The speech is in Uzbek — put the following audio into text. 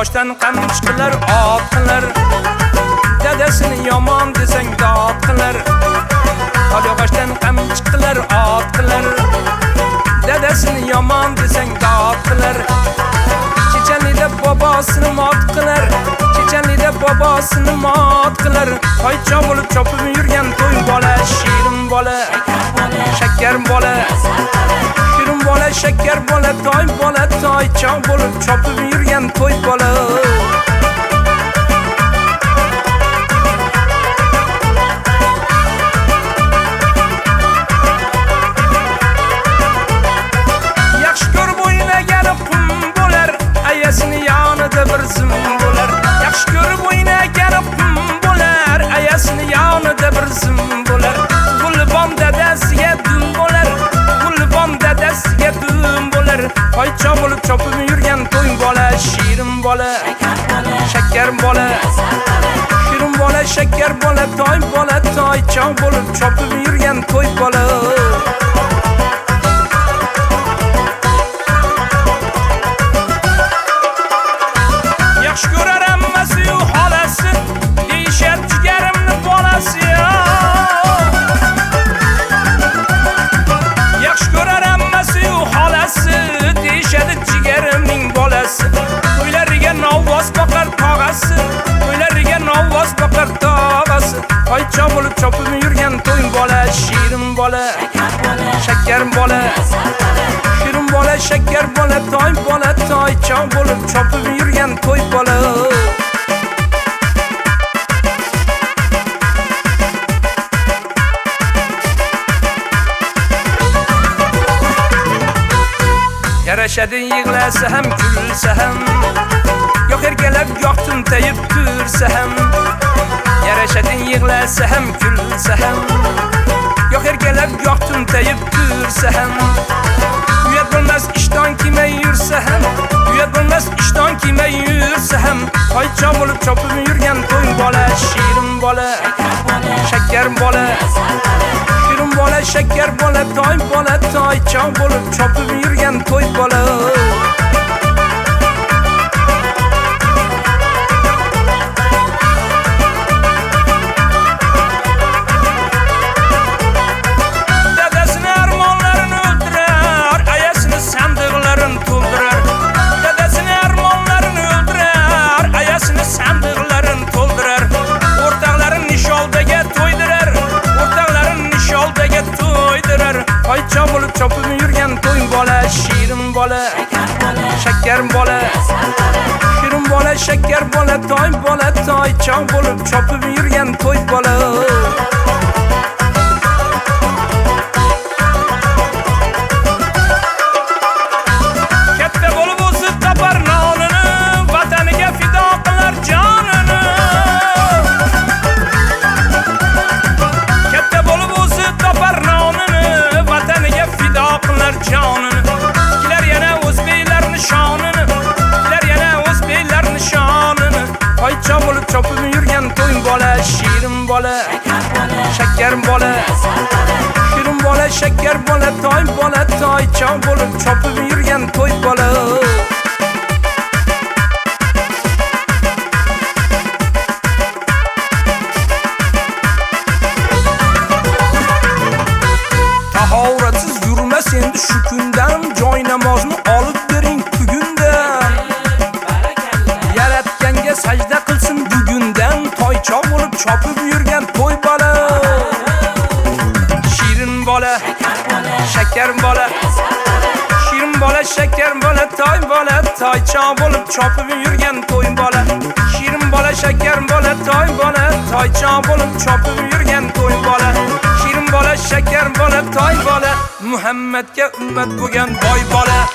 Qolyog'ochdan qamchi qilar ot qilar Dadasini yomon desang dod qilar Qolyog'ochdan qamchi qilar ot qilar Dadasini yomon desang dod qilar Chechanlida bobosini mot qilar Chechanlida bobosini mot qilar Toycha bo'lib chopib yurgan to'y bola Shirin bola Shakar bola Shirin bola shakar bola toy. Bola Toycha bo'lib chopib yurgan zum bo'lar? Yaxshi ko'rib o'ynagani qum bo'lar. Ayasini yonida bir zum bo'lar. Gulbon dadasiga dum bo'lar. Gulbon dadasiga dum bo'lar. Toycha bo'lib chopib yurgan to'y bola Shirin bola. Shakar bola. Shirin bola shakar bola toy bola Toycha bo'lib chopib yurgan to'y bola Toycha bo'lib chopib yurgan to'y bola Shirin bola Shakar bola Shirin bola, shakar bola, toy bola, toycha bo'lib chopib yurgan to'y bola. Yarashadi yig'lasa ham, kulsa ham. Yo'q erkalab, yo'q tumtayib tursa ham. Yarashadi yig'lasa ham, kulsa ham. Yo'q erkalab, yo'q tumtayib tursa ham. Uyat bo'lmas ishton kiymay yursa ham Uyat bo'lmas ishton kiymay yursa ham Toycha bo'lib chopib yurgan to'y bola Shirin bola Shakar bola Shirin bola shakar bola toy bola Toycha bo'lib chopib yurgan to'y bola bola. Shirin bola, shakar bola, toy bola, toycha bo'lib chopib yurgan to'y bola. Katta shirin bola, shakar bola. Shirin bola, shakar bola, toy bola, toycha bo'lib chopib yurgan to'y bola. Tahoratsiz yurmas endi shu kundan joy namozni chopib yurgan to'y bola. Shirin bola, shakar bola. Shirin bola, shakar bola, toy bola, toycha bo'lib chopib yurgan to'y bola. Shirin bola, shakar bola, toy bola, toycha bo'lib chopib yurgan to'y bola. Shirin bola, shakar bola, toy bola, Muhammadga ummat bo'lgan boy bola.